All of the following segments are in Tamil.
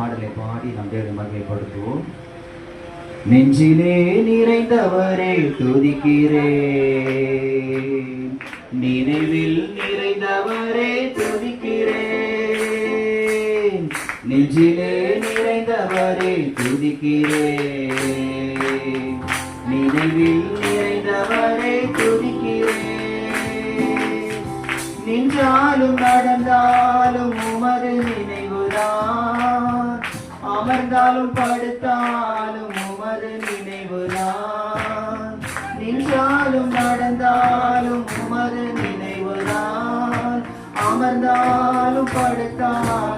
பாடலை பாடி நம் தேவனை மகிமைப்படுத்துவோம். நெஞ்சிலே நிறைந்தவரே துதிக்கிறேன் நினைவில் நிறைந்தவரே துதிக்கிறேன் நெஞ்சிலே நிறைந்தவரே துதிக்கிறேன் நினைவில் நிறைந்தவரே துதிக்கிறேன் நின்றாலும் நடந்தாலும் உமது அமர்ந்தாலும் படுத்தாலும் உமது நினைவுதான். நின்றாலும் நடந்தாலும் உமது நினைவுதான். அமர்ந்தாலும் படுத்தாலும்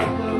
my love.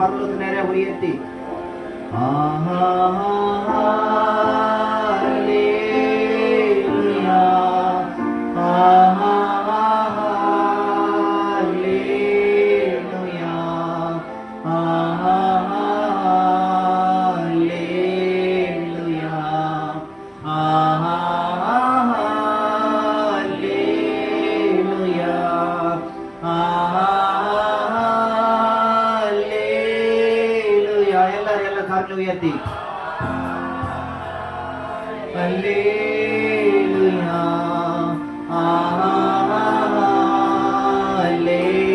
പർവതനര ഉയർത്തി ആഹാ. આવી હતી Hallelujah, Hallelujah.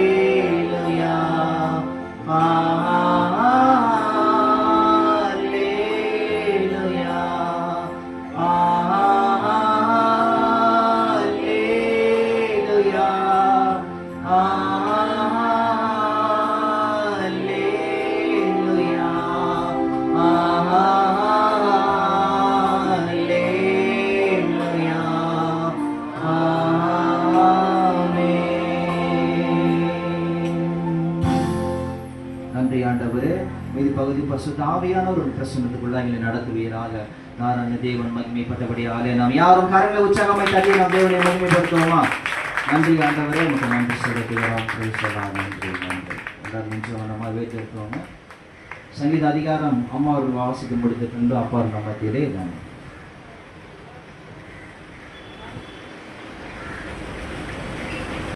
பகுதி பசுதாவியான ஒரு பிரசனத்துக்குள்ள எங்களை நடத்துவீராக. நாராயண தேவன் மகிமைப்பட்டபடியாக நாம் யாரும் கரங்களை உற்சாகமாய் தள்ளி நாம் தேவனை மகிமைப்படுத்துவோமா? நன்றி ஆண்டவரே உங்களுக்கு நன்றி செலுத்துகிறோம். நன்றி நன்றி. எல்லாரும் நிமிஷம் நம்ம வைத்திருக்கிறோங்க சங்கீத அதிகாரம் அம்மா அவர்கள் வாசிக்க முடித்த பின்பு அப்பா நம்ம மத்தியிலே தானே